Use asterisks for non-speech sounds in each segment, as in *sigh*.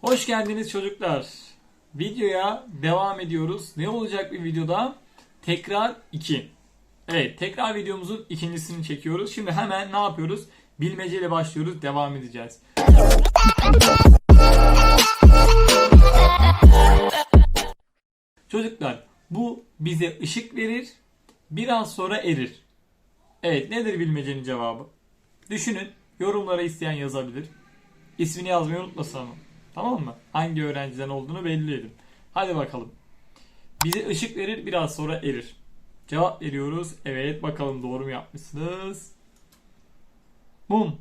Hoş geldiniz çocuklar. Videoya devam ediyoruz. Ne olacak bir videoda? Tekrar 2. Evet, tekrar videomuzun ikincisini çekiyoruz. Şimdi hemen ne yapıyoruz? Bilmeceyle başlıyoruz, devam edeceğiz. Çocuklar, bu bize ışık verir, biraz sonra erir. Evet, nedir bilmecenin cevabı? Düşünün, yorumlara isteyen yazabilir. İsmini yazmayı unutmasın ama. Tamam mı? Hangi öğrenciden olduğunu belli edin. Hadi bakalım. Bize ışık verir biraz sonra erir. Cevap veriyoruz. Evet bakalım doğru mu yapmışsınız? Mum.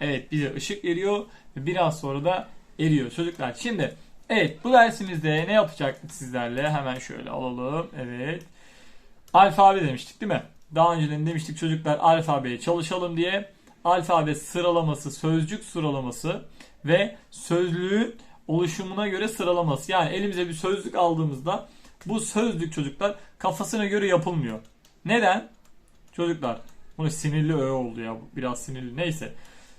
Evet bize ışık veriyor ve biraz sonra da eriyor çocuklar. Şimdi evet bu dersimizde ne yapacaktık sizlerle? Hemen şöyle alalım. Evet. Alfabe demiştik değil mi? Daha önceden demiştik çocuklar alfabeye çalışalım diye. Alfabe sıralaması, sözcük sıralaması ve sözlüğün oluşumuna göre sıralaması. Yani elimize bir sözlük aldığımızda bu sözlük çocuklar kafasına göre yapılmıyor. Neden? Çocuklar bunu sinirli öğe oldu ya biraz sinirli neyse.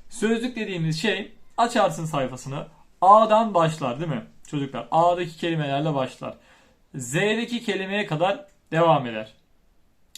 Sözlük dediğimiz şey açarsın sayfasını A'dan başlar değil mi? Çocuklar A'daki kelimelerle başlar. Z'deki kelimeye kadar devam eder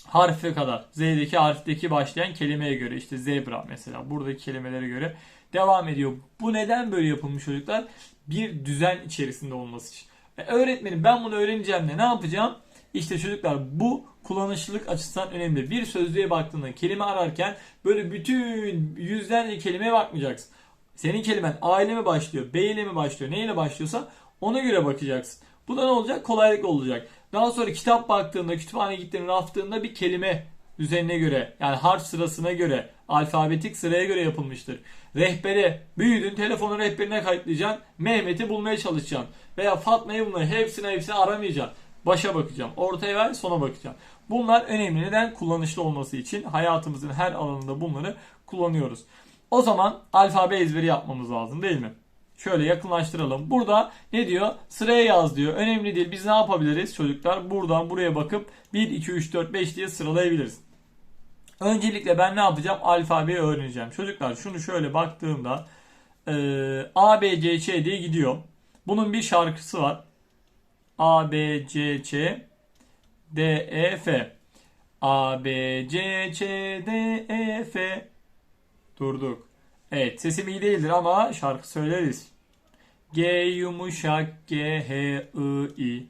harfe kadar Z'deki harfteki başlayan kelimeye göre işte zebra mesela buradaki kelimelere göre devam ediyor. Bu neden böyle yapılmış çocuklar? Bir düzen içerisinde olması için. E, öğretmenim ben bunu öğreneceğim de ne yapacağım? İşte çocuklar bu kullanışlılık açısından önemli. Bir sözlüğe baktığında kelime ararken böyle bütün yüzlerce kelimeye bakmayacaksın. Senin kelimen A ile mi başlıyor, B ile mi başlıyor, ne ile başlıyorsa ona göre bakacaksın. Bu da ne olacak? Kolaylık olacak. Daha sonra kitap baktığında, kütüphane gittiğinde, raftığında bir kelime düzenine göre, yani harf sırasına göre, alfabetik sıraya göre yapılmıştır. Rehbere, büyüdün, telefonu rehberine kayıtlayacaksın, Mehmet'i bulmaya çalışacaksın. Veya Fatma'yı bulmaya, hepsine hepsine aramayacaksın. Başa bakacağım, ortaya ver, sona bakacağım. Bunlar önemli. Neden? Kullanışlı olması için hayatımızın her alanında bunları kullanıyoruz. O zaman alfabe ezberi yapmamız lazım değil mi? Şöyle yakınlaştıralım. Burada ne diyor? Sıraya yaz diyor. Önemli değil. Biz ne yapabiliriz çocuklar? Buradan buraya bakıp 1, 2, 3, 4, 5 diye sıralayabiliriz. Öncelikle ben ne yapacağım? Alfabeyi öğreneceğim. Çocuklar şunu şöyle baktığımda e, A, B, C, Ç diye gidiyor. Bunun bir şarkısı var. A, B, C, Ç, D, E, F. A, B, C, Ç, D, E, F. Durduk. Evet sesim iyi değildir ama şarkı söyleriz. G yumuşak G H I I.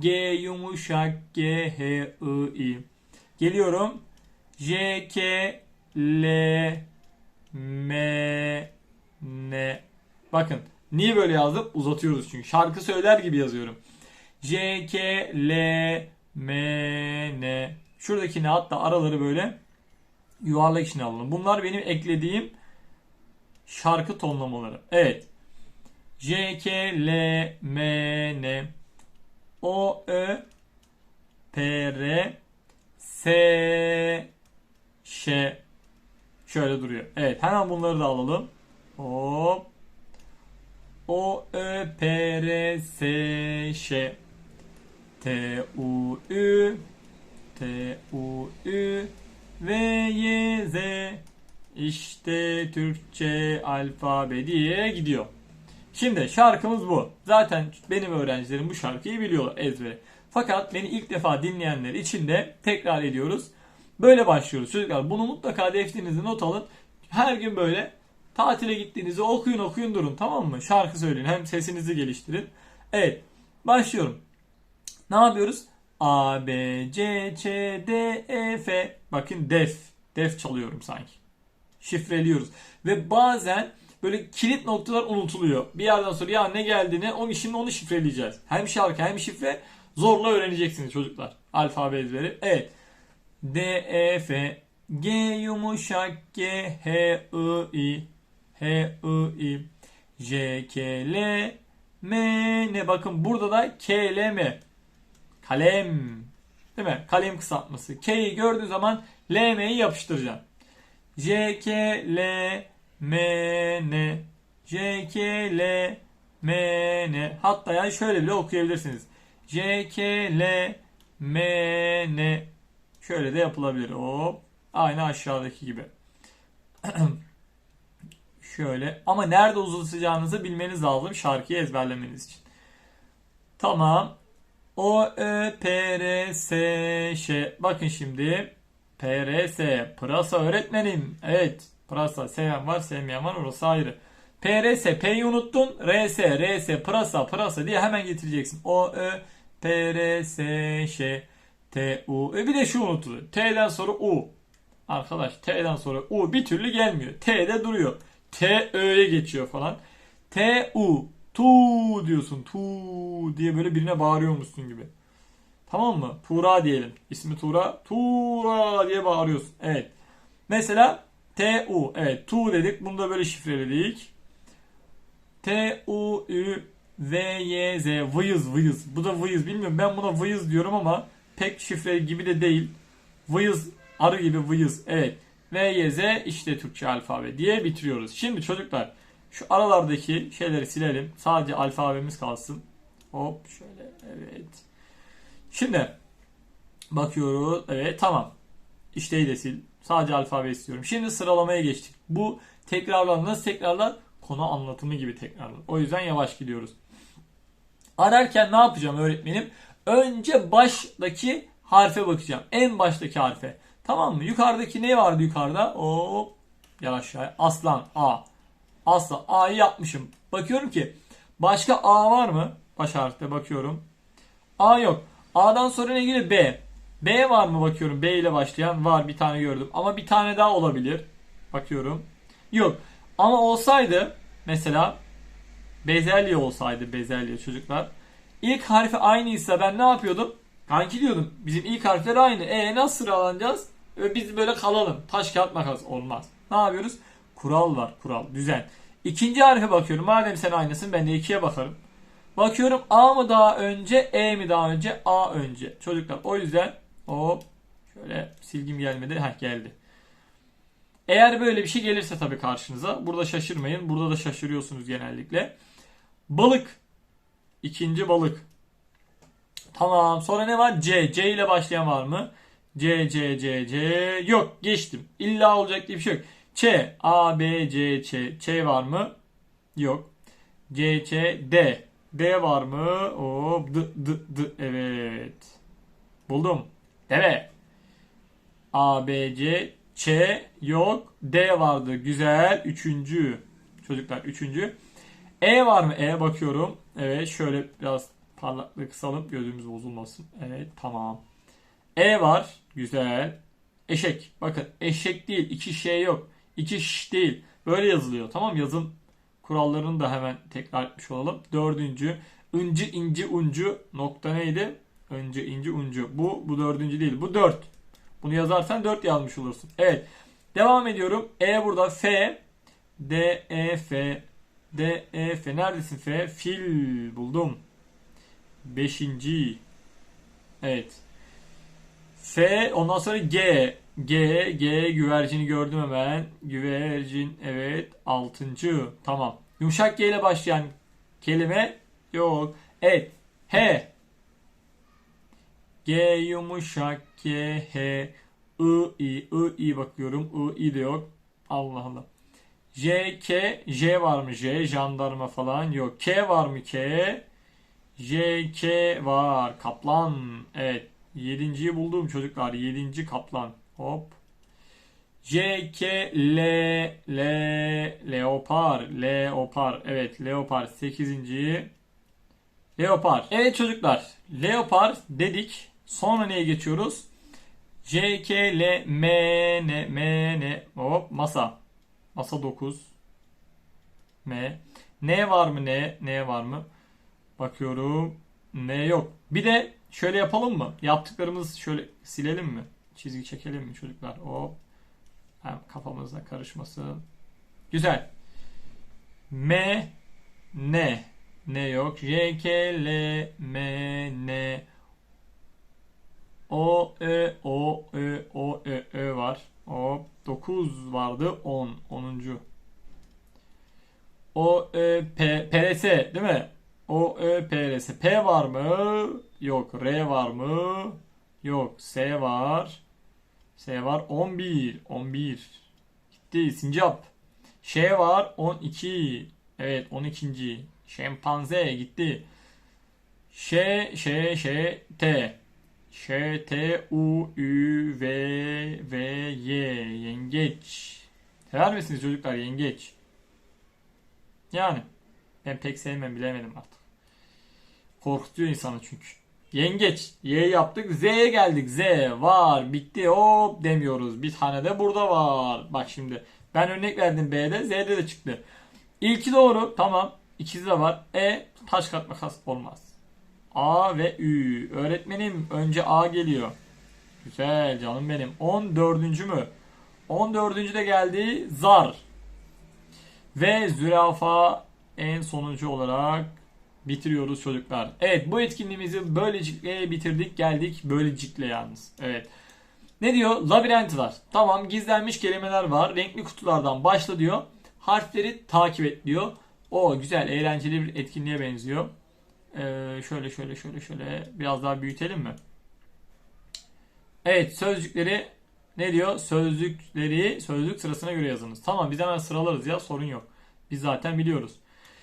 G yumuşak G H I I. Geliyorum. J K L M N. Bakın niye böyle yazdım? Uzatıyoruz çünkü. Şarkı söyler gibi yazıyorum. J K L M N. Şuradaki ne hatta araları böyle yuvarlak içine alalım. Bunlar benim eklediğim şarkı tonlamaları. Evet. J, K, L, M, N, O, Ö, P, R, S, Ş. Şöyle duruyor. Evet hemen bunları da alalım. Hop. O, Ö, P, R, S, Ş. T, U, Ü. T, U, Ü. V, Y, Z. İşte Türkçe alfabe diye gidiyor. Şimdi şarkımız bu. Zaten benim öğrencilerim bu şarkıyı biliyorlar ezbere. Fakat beni ilk defa dinleyenler için de tekrar ediyoruz. Böyle başlıyoruz çocuklar. Bunu mutlaka defterinize not alın. Her gün böyle tatile gittiğinizde okuyun okuyun durun tamam mı? Şarkı söyleyin hem sesinizi geliştirin. Evet başlıyorum. Ne yapıyoruz? A, B, C, Ç, D, E, F. Bakın def. Def çalıyorum sanki şifreliyoruz. Ve bazen böyle kilit noktalar unutuluyor. Bir yerden sonra ya ne geldiğini onu şimdi onu şifreleyeceğiz. Hem şarkı hem şifre zorla öğreneceksiniz çocuklar. Alfabe ezberi. Evet. D, E, F, G yumuşak G, H, I, I, H, I, I, J, K, L, M, ne? Bakın burada da K, L, M. Kalem. Değil mi? Kalem kısaltması. K'yi gördüğün zaman L, M'yi yapıştıracaksın. J, K, L, M, N. J, K, L, M, N. Hatta yani şöyle bile okuyabilirsiniz. J, K, L, M, N. Şöyle de yapılabilir. Hop. Aynı aşağıdaki gibi. *clears throat* Şöyle ama nerede uzatacağınızı bilmeniz lazım şarkıyı ezberlemeniz için. Tamam. O, Ö, P, R, S, Ş. Bakın şimdi. P, R, S. Pırasa öğretmenim. Evet. Pırasa. Seven var sevmeyen var. Orası ayrı. P, R, S. P'yi unuttun. R, S, R, S. Pırasa, pırasa diye hemen getireceksin. O, Ö, P, R, S, Ş. T, U. E bir de şu unutuluyor. T'den sonra U. Arkadaş T'den sonra U bir türlü gelmiyor. T'de duruyor. T, Ö'ye geçiyor falan. T, U. Tu diyorsun. Tu diye böyle birine bağırıyormuşsun gibi. Tamam mı? Tuğra diyelim. İsmi Tuğra. Tuğra diye bağırıyorsun. Evet. Mesela T U. Evet. Tu dedik. Bunu da böyle şifreledik. T U Ü V Y Z. Vıyız vıyız. Bu da vıyız. Bilmiyorum. Ben buna vıyız diyorum ama pek şifre gibi de değil. Vıyız. Arı gibi vıyız. Evet. V Y Z işte Türkçe alfabe diye bitiriyoruz. Şimdi çocuklar şu aralardaki şeyleri silelim. Sadece alfabemiz kalsın. Hop şöyle evet. Şimdi bakıyoruz. Evet tamam. İşteyi de sil. Sadece alfabe istiyorum. Şimdi sıralamaya geçtik. Bu tekrarlar nasıl tekrarlar? Konu anlatımı gibi tekrarlar. O yüzden yavaş gidiyoruz. Ararken ne yapacağım öğretmenim? Önce baştaki harfe bakacağım. En baştaki harfe. Tamam mı? Yukarıdaki ne vardı yukarıda? Hop. Gel aşağıya. Aslan. A. Asla A'yı yapmışım. Bakıyorum ki başka A var mı? Baş harfte bakıyorum. A yok. A'dan sonra ne geliyor? B. B var mı bakıyorum. B ile başlayan var bir tane gördüm. Ama bir tane daha olabilir. Bakıyorum. Yok. Ama olsaydı mesela bezelye olsaydı bezelye çocuklar. İlk harfi aynıysa ben ne yapıyordum? Kanki diyordum. Bizim ilk harfler aynı. E nasıl sıralanacağız? E, biz böyle kalalım. Taş kağıt makas olmaz. Ne yapıyoruz? Kural var kural düzen. İkinci harfe bakıyorum. Madem sen aynısın ben de ikiye bakarım. Bakıyorum A mı daha önce E mi daha önce A önce. Çocuklar o yüzden hop şöyle silgim gelmedi. Heh geldi. Eğer böyle bir şey gelirse tabii karşınıza. Burada şaşırmayın. Burada da şaşırıyorsunuz genellikle. Balık. İkinci balık. Tamam. Sonra ne var? C. C ile başlayan var mı? C, C, C, C. Yok. Geçtim. İlla olacak diye bir şey yok. Ç. A, B, C, Ç. Ç var mı? Yok. C, Ç, D. D var mı? Hop. D, D, D. Evet. Buldum. Deve. A, B, C, Ç yok. D vardı. Güzel. Üçüncü. Çocuklar üçüncü. E var mı? E bakıyorum. Evet şöyle biraz parlaklığı kısalım gözümüz bozulmasın. Evet tamam. E var. Güzel. Eşek. Bakın eşek değil. iki şey yok. İki şiş değil. Böyle yazılıyor. Tamam yazım kurallarını da hemen tekrar etmiş olalım. Dördüncü. Incı inci uncu nokta neydi? Öncü inci uncu. Bu bu dördüncü değil. Bu dört. Bunu yazarsan dört yazmış olursun. Evet. Devam ediyorum. E burada F. D E F. D E F. Neredesin F? Fil buldum. Beşinci. Evet. F ondan sonra G. G, G güvercini gördüm hemen. Güvercin evet. Altıncı. Tamam. Yumuşak G ile başlayan kelime yok. Evet. H. G yumuşak G, H, I, I, I, bakıyorum. I, I de yok. Allah Allah. J, K, J var mı? J, jandarma falan yok. K var mı? K, J, K var. Kaplan. Evet. Yedinciyi buldum çocuklar. Yedinci kaplan. Hop. J, K, L, L, leopar, leopar. Evet, leopar. Sekizinciyi. Leopar. Evet çocuklar. Leopar dedik. Sonra neye geçiyoruz? J, K, L, M, N, M, N. Hop masa. Masa 9. M. N var mı ne? N var mı? Bakıyorum. N yok. Bir de şöyle yapalım mı? Yaptıklarımızı şöyle silelim mi? Çizgi çekelim mi çocuklar? Hop. Hem kafamızda karışmasın. Güzel. M, N. N yok. J, K, L, M, N. O, Ö, O, Ö, O, Ö, Ö var. Hop. 9 vardı. 10. 10. O, Ö, P, PRS değil mi? O, Ö, PRS. P var mı? Yok. R var mı? Yok. S var. S var. 11. 11. Gitti. Sincap. Ş var 12. Evet 12. Şempanze gitti. Ş, Ş, Ş, T. Ş, T, U, Ü, V, V, Y. Yengeç. Sever misiniz çocuklar yengeç? Yani. Ben pek sevmem bilemedim artık. Korkutuyor insanı çünkü. Yengeç. Y yaptık. Z'ye geldik. Z var. Bitti. Hop demiyoruz. Bir tane de burada var. Bak şimdi. Ben örnek verdim B'de. Z'de de çıktı. İlki doğru. Tamam. İkisi de var. E taş kat makas olmaz. A ve Ü. Öğretmenim önce A geliyor. Güzel canım benim. 14. mü? 14. de geldi. Zar. Ve zürafa en sonuncu olarak bitiriyoruz çocuklar. Evet bu etkinliğimizi böylecikle bitirdik. Geldik böylecikle yalnız. Evet. Ne diyor? Labirent var. Tamam gizlenmiş kelimeler var. Renkli kutulardan başla diyor. Harfleri takip et diyor. O güzel eğlenceli bir etkinliğe benziyor. Ee, şöyle şöyle şöyle şöyle biraz daha büyütelim mi? Evet sözcükleri ne diyor? Sözcükleri sözlük sırasına göre yazınız. Tamam biz hemen sıralarız ya sorun yok. Biz zaten biliyoruz.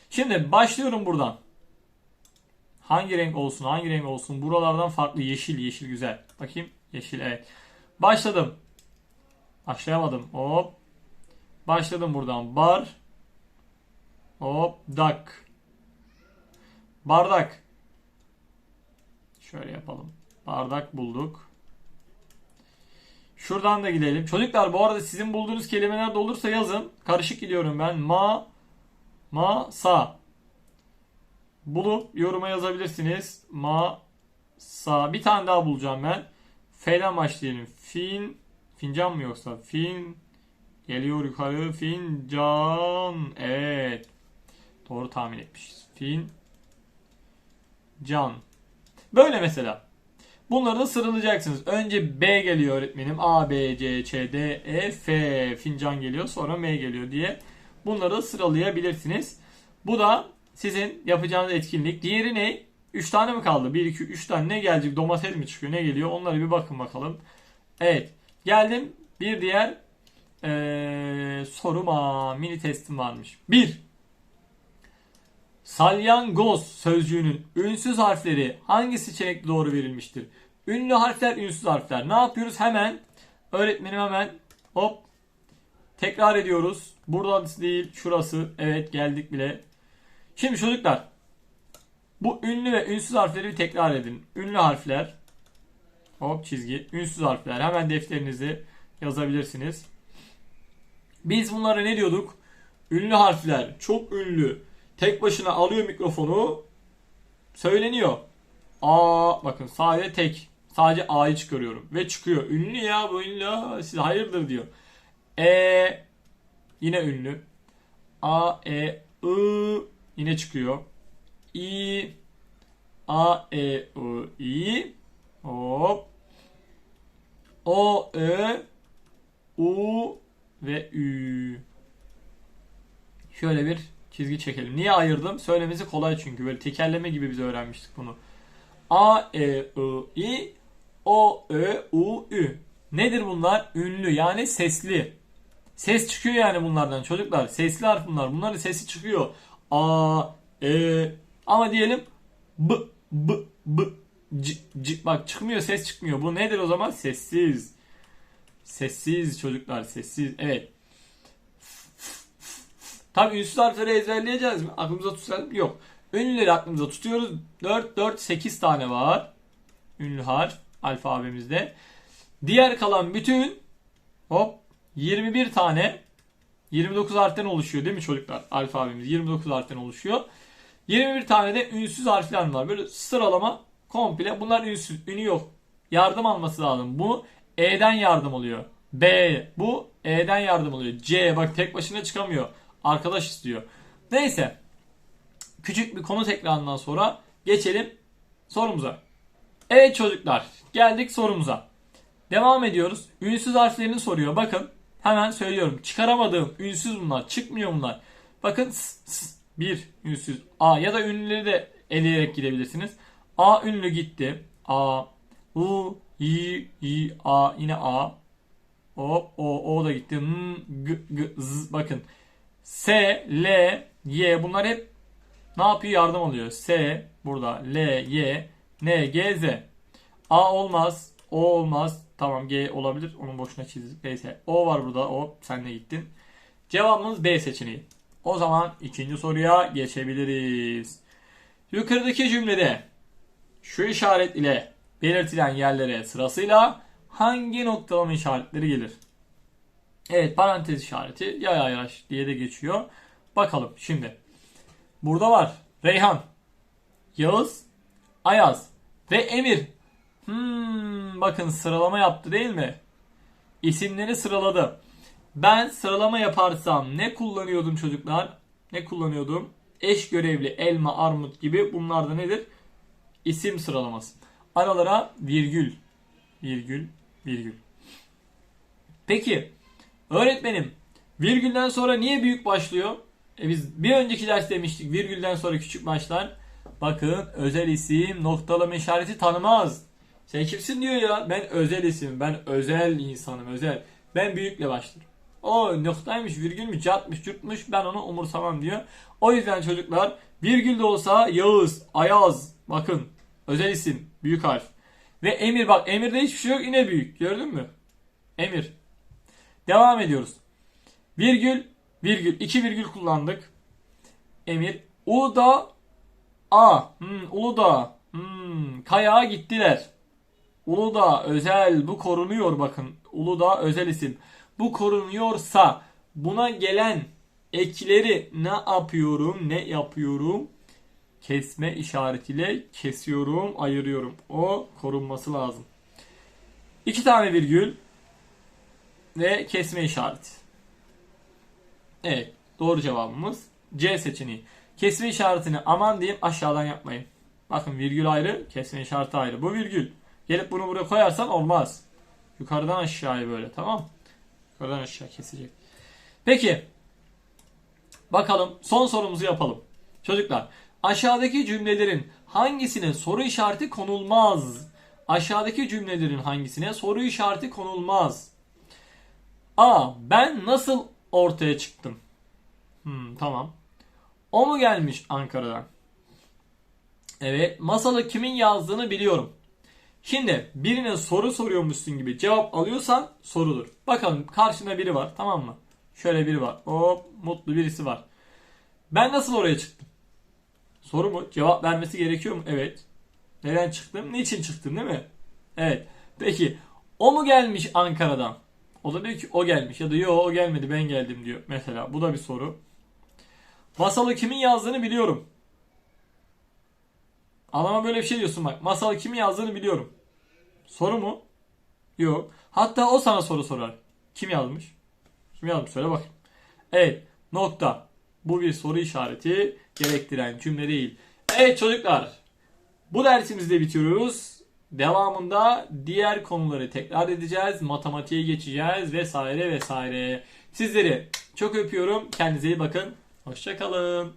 Şimdi başlıyorum buradan. Hangi renk olsun hangi renk olsun buralardan farklı yeşil yeşil güzel. Bakayım yeşil evet. Başladım. Başlayamadım. Hop. Başladım buradan. Bar. Hop. Dak. Bardak. Şöyle yapalım. Bardak bulduk. Şuradan da gidelim. Çocuklar bu arada sizin bulduğunuz kelimeler de olursa yazın. Karışık gidiyorum ben. Ma, ma, sa. Bulup yoruma yazabilirsiniz. Ma, sa. Bir tane daha bulacağım ben. F'den başlayalım. Fin, fincan mı yoksa? Fin, geliyor yukarı. Fincan. Evet. Doğru tahmin etmişiz. Fin, can. Böyle mesela. Bunları da sıralayacaksınız. Önce B geliyor öğretmenim. A, B, C, Ç, D, E, F. Fincan geliyor. Sonra M geliyor diye. Bunları da sıralayabilirsiniz. Bu da sizin yapacağınız etkinlik. Diğeri ne? 3 tane mi kaldı? 1, 2, 3 tane ne gelecek? Domates mi çıkıyor? Ne geliyor? Onlara bir bakın bakalım. Evet. Geldim. Bir diğer ee, soruma. Mini testim varmış. 1. Salyangoz sözcüğünün ünsüz harfleri hangi seçenekte doğru verilmiştir? Ünlü harfler, ünsüz harfler. Ne yapıyoruz? Hemen öğretmenim hemen hop tekrar ediyoruz. Burada değil, şurası. Evet geldik bile. Şimdi çocuklar bu ünlü ve ünsüz harfleri bir tekrar edin. Ünlü harfler hop çizgi, ünsüz harfler. Hemen defterinizi yazabilirsiniz. Biz bunlara ne diyorduk? Ünlü harfler, çok ünlü, Tek başına alıyor mikrofonu. Söyleniyor. A bakın sadece tek. Sadece A'yı çıkarıyorum. Ve çıkıyor. Ünlü ya bu ünlü. Siz hayırdır diyor. E yine ünlü. A, E, I yine çıkıyor. İ A, E, I, I hop. O, Ö, U ve Ü. Şöyle bir çizgi çekelim. Niye ayırdım? Söylemesi kolay çünkü. Böyle tekerleme gibi biz öğrenmiştik bunu. A, E, I, I, O, Ö, U, Ü. Nedir bunlar? Ünlü yani sesli. Ses çıkıyor yani bunlardan çocuklar. Sesli harf bunlar. Bunların sesi çıkıyor. A, E. Ama diyelim B, B, B, C, C. Bak çıkmıyor ses çıkmıyor. Bu nedir o zaman? Sessiz. Sessiz çocuklar sessiz. Evet. Tabi ünsüz harfleri ezberleyeceğiz mi? Aklımıza tutacağız Yok. Ünlüleri aklımıza tutuyoruz. 4, 4, 8 tane var. Ünlü harf alfabemizde. Diğer kalan bütün hop 21 tane 29 harften oluşuyor değil mi çocuklar? Alfabemiz 29 harften oluşuyor. 21 tane de ünsüz harfler var. Böyle sıralama komple. Bunlar ünsüz. Ünü yok. Yardım alması lazım. Bu E'den yardım alıyor. B bu E'den yardım alıyor. C bak tek başına çıkamıyor arkadaş istiyor. Neyse. Küçük bir konu tekrarından sonra geçelim sorumuza. Evet çocuklar geldik sorumuza. Devam ediyoruz. Ünsüz harflerini soruyor. Bakın hemen söylüyorum. Çıkaramadığım ünsüz bunlar. Çıkmıyor bunlar. Bakın s, s, bir ünsüz A ya da ünlüleri de eleyerek gidebilirsiniz. A ünlü gitti. A U Y Y A yine A Hop O O da gitti. M, G, G, Z. Bakın S, L, Y bunlar hep ne yapıyor? Yardım alıyor. S burada L, Y, N, G, Z. A olmaz. O olmaz. Tamam G olabilir. Onun boşuna çizdik. Neyse. O var burada. O sen de gittin. Cevabımız B seçeneği. O zaman ikinci soruya geçebiliriz. Yukarıdaki cümlede şu işaret ile belirtilen yerlere sırasıyla hangi noktalama işaretleri gelir? Evet parantez işareti ya ya yaş diye de geçiyor. Bakalım şimdi. Burada var Reyhan, Yağız, Ayaz ve Emir. Hmm, bakın sıralama yaptı değil mi? İsimleri sıraladı. Ben sıralama yaparsam ne kullanıyordum çocuklar? Ne kullanıyordum? Eş görevli elma, armut gibi bunlar da nedir? İsim sıralaması. Aralara virgül, virgül, virgül. Peki öğretmenim virgülden sonra niye büyük başlıyor? E biz bir önceki ders demiştik virgülden sonra küçük başlar. Bakın özel isim noktalama işareti tanımaz. Sen kimsin diyor ya. Ben özel isim. Ben özel insanım. Özel. Ben büyükle başlarım. O noktaymış, virgülmüş, catmış, cürtmüş ben onu umursamam diyor. O yüzden çocuklar virgül de olsa Yağız, Ayaz bakın özel isim büyük harf. Ve Emir bak Emir'de hiçbir şey yok yine büyük gördün mü? Emir. Devam ediyoruz. Virgül, virgül, iki virgül kullandık. Emir. Uludağ, A. Hmm, Uludağ. Hmm, Kayağa gittiler. Uludağ özel bu korunuyor bakın. Uludağ özel isim. Bu korunuyorsa buna gelen ekleri ne yapıyorum? Ne yapıyorum? Kesme işaretiyle kesiyorum, ayırıyorum. O korunması lazım. İki tane virgül ve kesme işareti. Evet, doğru cevabımız C seçeneği. Kesme işaretini aman diyeyim aşağıdan yapmayın. Bakın virgül ayrı, kesme işareti ayrı. Bu virgül. Gelip bunu buraya koyarsan olmaz. Yukarıdan aşağıya böyle tamam? Yukarıdan aşağı kesecek. Peki. Bakalım son sorumuzu yapalım. Çocuklar aşağıdaki cümlelerin hangisine soru işareti konulmaz? Aşağıdaki cümlelerin hangisine soru işareti konulmaz? A. Ben nasıl ortaya çıktım? Hmm, tamam. O mu gelmiş Ankara'dan? Evet. Masalı kimin yazdığını biliyorum. Şimdi birine soru soruyormuşsun gibi cevap alıyorsan sorudur. Bakalım karşında biri var tamam mı? Şöyle biri var. Hop mutlu birisi var. Ben nasıl oraya çıktım? Soru mu? Cevap vermesi gerekiyor mu? Evet. Neden çıktım? Niçin çıktım değil mi? Evet. Peki o mu gelmiş Ankara'dan? O da diyor ki o gelmiş ya da yo o gelmedi ben geldim diyor. Mesela bu da bir soru. Masalı kimin yazdığını biliyorum. Adama böyle bir şey diyorsun bak. Masalı kimin yazdığını biliyorum. Soru mu? Yok. Hatta o sana soru sorar. Kim yazmış? Kim yazmış söyle bakayım. Evet. Nokta. Bu bir soru işareti gerektiren cümle değil. Evet çocuklar. Bu dersimizde de bitiriyoruz. Devamında diğer konuları tekrar edeceğiz. Matematiğe geçeceğiz vesaire vesaire. Sizleri çok öpüyorum. Kendinize iyi bakın. Hoşçakalın.